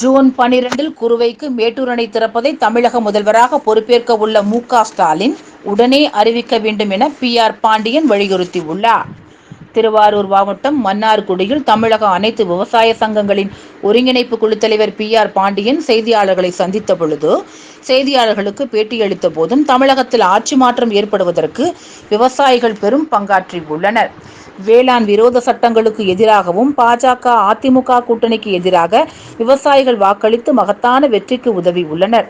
June பனிரெண்டில் குறுவைக்கு மேட்டூர் அணை திறப்பதை தமிழக முதல்வராக பொறுப்பேற்க உள்ள மு க ஸ்டாலின் உடனே அறிவிக்க வேண்டும் என பி ஆர் பாண்டியன் வலியுறுத்தியுள்ளார். திருவாரூர் மாவட்டம் மன்னார்குடியில் தமிழக அனைத்து விவசாய சங்கங்களின் ஒருங்கிணைப்பு குழு தலைவர் பி ஆர் பாண்டியன் செய்தியாளர்களை சந்தித்த பொழுது செய்தியாளர்களுக்கு பேட்டியளித்த போதும் தமிழகத்தில் ஆட்சி மாற்றம் ஏற்படுவதற்கு விவசாயிகள் பெரும் பங்காற்றியுள்ளனர். வேளாண் விரோத சட்டங்களுக்கு எதிராகவும் பாஜக அதிமுக கூட்டணிக்கு எதிராக விவசாயிகள் வாக்களித்து மகத்தான வெற்றிக்கு உதவி உள்ளனர்.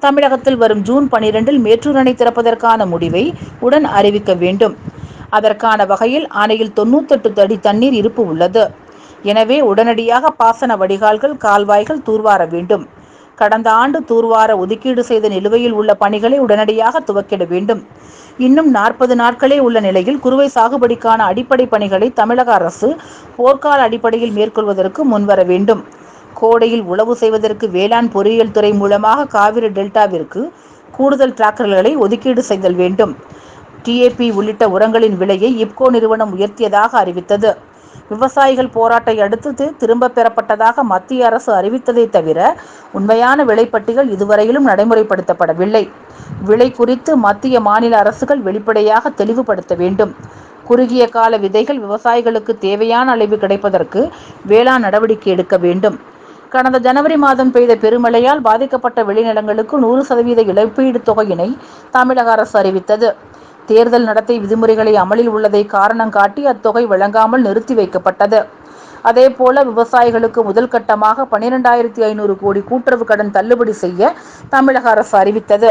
தமிழகத்தில் வரும் ஜூன் பனிரெண்டில் மேட்டூர் அணை திறப்பதற்கான முடிவை உடன் அறிவிக்க வேண்டும். அதற்கான வகையில் அணையில் தொண்ணூத்தெட்டு அடி தண்ணீர் இருப்பு உள்ளது. எனவே உடனடியாக பாசன வடிகால்கள் கால்வாய்கள் தூர்வார வேண்டும். கடந்த ஆண்டு தூர்வார ஒதுக்கீடு செய்த நிலுவையில் உள்ள பணிகளை உடனடியாக துவக்கிட வேண்டும். இன்னும் நாற்பது நாட்களே உள்ள நிலையில் குறுவை சாகுபடிக்கான அடிப்படை பணிகளை தமிழக அரசு போர்க்கால அடிப்படையில் மேற்கொள்வதற்கு முன்வர வேண்டும். கோடையில் உழவு செய்வதற்கு வேளாண் பொறியியல் துறை மூலமாக காவிரி டெல்டாவிற்கு கூடுதல் டிராக்டர்களை ஒதுக்கீடு செய்தல் வேண்டும். டிஏபி உள்ளிட்ட உரங்களின் விலையை இப்கோ நிறுவனம் உயர்த்தியதாக அறிவித்தது. விவசாயிகள் போராட்டை அடுத்து திரும்ப பெறப்பட்டதாக மத்திய அரசு அறிவித்ததை தவிர உண்மையான விலைப்பட்டியல் இதுவரையிலும் நடைமுறைப்படுத்தப்படவில்லை. விலை குறித்து மத்திய மாநில அரசுகள் வெளிப்படையாக தெளிவுபடுத்த வேண்டும். குறுகிய கால விதைகள் விவசாயிகளுக்கு தேவையான அளவு கிடைப்பதற்கு வேளாண் நடவடிக்கை எடுக்க வேண்டும். கடந்த ஜனவரி மாதம் பெய்த பெருமழையால் பாதிக்கப்பட்ட விளைநிலங்களுக்கு நூறு சதவீத இழப்பீடு தொகையினை தமிழக அரசு அறிவித்தது. தேர்தல் நடத்தை விதிமுறைகளை அமலில் உள்ளதை காரணம் காட்டி அத்தொகை வழங்காமல் நிறுத்தி வைக்கப்பட்டது. அதேபோல விவசாயிகளுக்கு முதல் கட்டமாக பனிரெண்டாயிரத்தி ஐநூறு கோடி கூட்டுறவு கடன் தள்ளுபடி செய்ய தமிழக அரசு அறிவித்தது.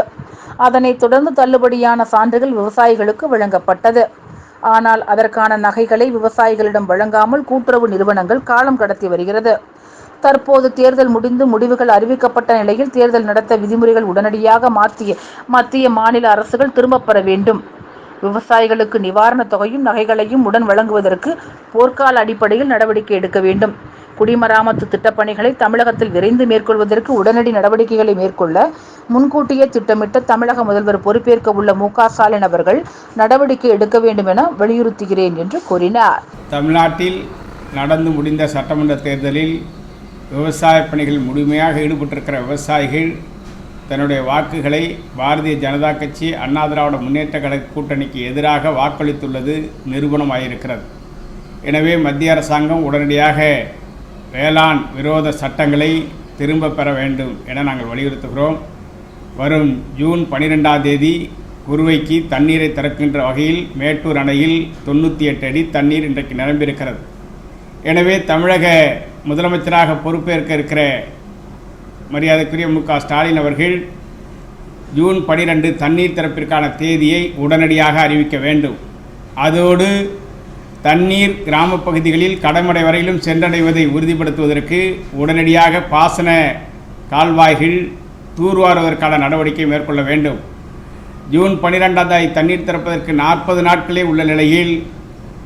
அதனைத் தொடர்ந்து தள்ளுபடியான சான்றுகள் விவசாயிகளுக்கு வழங்கப்பட்டது. ஆனால் அதற்கான நகைகளை விவசாயிகளிடம் வழங்காமல் கூட்டுறவு நிறுவனங்கள் காலம் கடத்தி வருகிறது. தற்போது தேர்தல் முடிந்து முடிவுகள் அறிவிக்கப்பட்ட நிலையில் தேர்தல் நடத்த விதிமுறைகள் உடனடியாக மாற்றிய மத்திய மாநில அரசுகள் திரும்பப் பெற வேண்டும். விவசாயிகளுக்கு நிவாரணத் தொகையும் நகைகளையும் உடன் வழங்குவதற்கு போர்க்கால அடிப்படையில் நடவடிக்கை எடுக்க வேண்டும். குடிமராமத்து திட்டப்பணிகளை தமிழகத்தில் விரைந்து மேற்கொள்வதற்கு உடனடி நடவடிக்கைகளை மேற்கொள்ள முன்கூட்டியே திட்டமிட்ட தமிழக முதல்வர் பொறுப்பேற்க உள்ள மு க ஸ்டாலின் அவர்கள் நடவடிக்கை எடுக்க வேண்டும் என வலியுறுத்துகிறேன் என்று கூறினார். தமிழ்நாட்டில் நடந்து முடிந்த சட்டமன்ற தேர்தலில் விவசாய பணிகள் முழுமையாக ஈடுபட்டிருக்கிற விவசாயிகள் தன்னுடைய வாக்குகளை பாரதிய ஜனதா கட்சி அண்ணா திராவிட முன்னேற்ற கழக கூட்டணிக்கு எதிராக வாக்களித்துள்ளது நிரூபணமாயிருக்கிறது. எனவே மத்திய அரசாங்கம் உடனடியாக வேளாண் விரோத சட்டங்களை திரும்ப பெற வேண்டும் என நாங்கள் வலியுறுத்துகிறோம். வரும் ஜூன் பனிரெண்டாம் தேதி குருவைக்கு தண்ணீரை திறக்கின்ற வகையில் மேட்டூர் அணையில் தொண்ணூற்றி எட்டு அடி தண்ணீர் இன்றைக்கு நிரம்பியிருக்கிறது. எனவே தமிழக முதலமைச்சராக பொறுப்பேற்க இருக்கிற மரியாதைக்குரிய மு க ஸ்டாலின் அவர்கள் ஜூன் பனிரெண்டு தண்ணீர் திறப்பிற்கான தேதியை உடனடியாக அறிவிக்க வேண்டும். அதோடு தண்ணீர் கிராம பகுதிகளில் கடமடை வரையிலும் சென்றடைவதை உறுதிப்படுத்துவதற்கு உடனடியாக பாசன கால்வாய்கள் தூர்வாருவதற்கான நடவடிக்கை மேற்கொள்ள வேண்டும். ஜூன் பனிரெண்டாம் தேதி தண்ணீர் திறப்பதற்கு நாற்பது நாட்களே உள்ள நிலையில்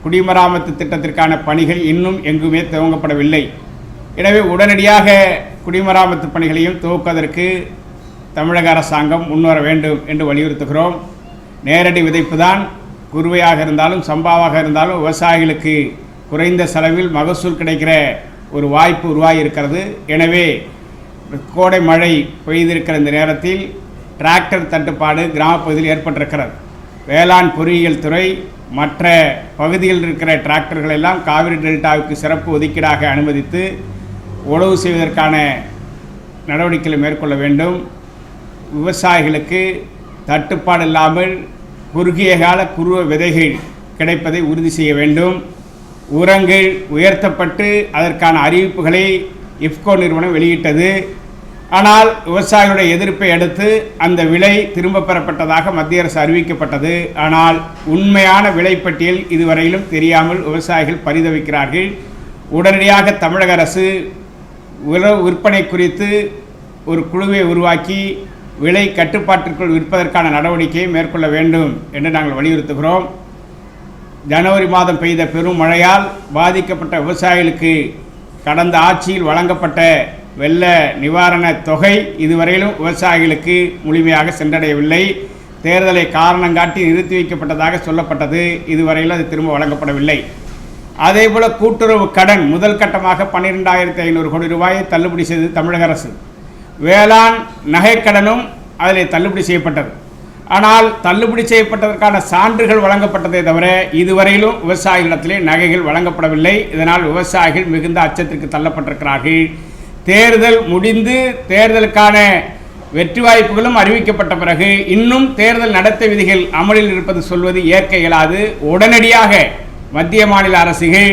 குடிமராமத்து திட்டத்திற்கான பணிகள் இன்னும் எங்குமே துவங்கப்படவில்லை. எனவே உடனடியாக குடிமராமத்து பணிகளையும் துவக்குவதற்கு தமிழக அரசாங்கம் முன்வர வேண்டும் என்று வலியுறுத்துகிறோம். நேரடி விதைப்பு தான் குருவையாக இருந்தாலும் சம்பாவாக இருந்தாலும் விவசாயிகளுக்கு குறைந்த செலவில் மகசூல் கிடைக்கிற ஒரு வாய்ப்பு உருவாகி இருக்கிறது எனவே கோடை மழை பெய்திருக்கிற இந்த நேரத்தில் டிராக்டர் தட்டுப்பாடு கிராமப்பகுதியில் ஏற்பட்டிருக்கிறது. வேளாண் பொறியியல் துறை மற்ற பகுதியில் இருக்கிற டிராக்டர்கள் எல்லாம் காவிரி டெல்டாவுக்கு சிறப்பு ஒதுக்கீடாக அனுமதித்து உழவு செய்வதற்கான நடவடிக்கைகளை மேற்கொள்ள வேண்டும். விவசாயிகளுக்கு தட்டுப்பாடு இல்லாமல் குறுகிய கால குருவ விதைகள் கிடைப்பதை உறுதி செய்ய வேண்டும். உரங்கள் உயர்த்தப்பட்டு அதற்கான அறிவிப்புகளை இஃப்கோ நிறுவனம் வெளியிட்டது. ஆனால் விவசாயிகளுடைய எதிர்ப்பை அடுத்து அந்த விலை திரும்ப பெறப்பட்டதாக மத்திய அரசு அறிவிக்கப்பட்டது. ஆனால் உண்மையான விலைப்பட்டியல் இதுவரையிலும் தெரியாமல் விவசாயிகள் பரிதவிக்கிறார்கள். உடனடியாக தமிழக அரசு உர விற்பனை குறித்து ஒரு குழுவை உருவாக்கி விலை கட்டுப்பாட்டிற்குள் விற்பதற்கான நடவடிக்கையை மேற்கொள்ள வேண்டும் என்று நாங்கள் வலியுறுத்துகிறோம். ஜனவரி மாதம் பெய்த பெரும் மழையால் பாதிக்கப்பட்ட விவசாயிகளுக்கு கடந்த ஆட்சியில் வழங்கப்பட்ட வெள்ள நிவாரண தொகை இதுவரையிலும் விவசாயிகளுக்கு முழுமையாக சென்றடையவில்லை. தேர்தலை காரணம் காட்டி நிறுத்தி வைக்கப்பட்டதாக சொல்லப்பட்டது. இதுவரையிலும் அது திரும்ப வழங்கப்படவில்லை. அதே போல் கூட்டுறவு கடன் முதல் கட்டமாக பன்னிரெண்டாயிரத்தி ஐநூறு கோடி ரூபாயை தள்ளுபடி செய்தது தமிழக அரசு. வேளாண் நகைக்கடனும் அதில் தள்ளுபடி செய்யப்பட்டது. ஆனால் தள்ளுபடி செய்யப்பட்டதற்கான சான்றுகள் வழங்கப்பட்டதே தவிர இதுவரையிலும் விவசாயிகளிடத்திலே நகைகள் வழங்கப்படவில்லை. இதனால் விவசாயிகள் மிகுந்த அச்சத்திற்கு தள்ளப்பட்டிருக்கிறார்கள். தேர்தல் முடிந்து தேர்தலுக்கான வெற்றி வாய்ப்புகளும் அறிவிக்கப்பட்ட பிறகு இன்னும் தேர்தல் நடத்தை விதிகள் அமலில் இருப்பது சொல்வது ஏற்க இயலாது. உடனடியாக மத்திய மாநில அரசுகள்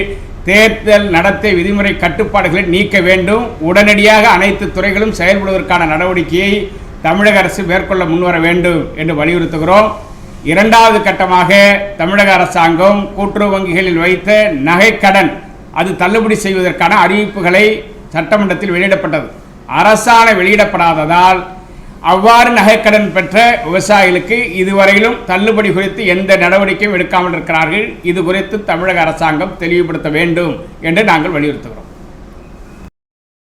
தேர்தல் நடத்தை விதிமுறை கட்டுப்பாடுகளை நீக்க வேண்டும். உடனடியாக அனைத்து துறைகளும் செயல்படுவதற்கான நடவடிக்கையை தமிழக அரசு மேற்கொள்ள முன்வர வேண்டும் என்று வலியுறுத்துகிறோம். இரண்டாவது கட்டமாக தமிழக அரசாங்கம் கூட்டுறவு வங்கிகளில் வைத்த நகைக்கடன் அது தள்ளுபடி செய்வதற்கான அறிவிப்புகளை சட்டமன்றத்தில் வெளியிடப்பட்டது. அரசாணை வெளியிடப்படாததால் அவ்வாறு நகைக்கடன் பெற்ற விவசாயிகளுக்கு இதுவரையிலும் தள்ளுபடி குறித்து எந்த நடவடிக்கையும் எடுக்காமல் இருக்கிறார்கள். இது குறித்து தமிழக அரசாங்கம் தெளிவுபடுத்த வேண்டும் என்று நாங்கள் வலியுறுத்துகிறோம்.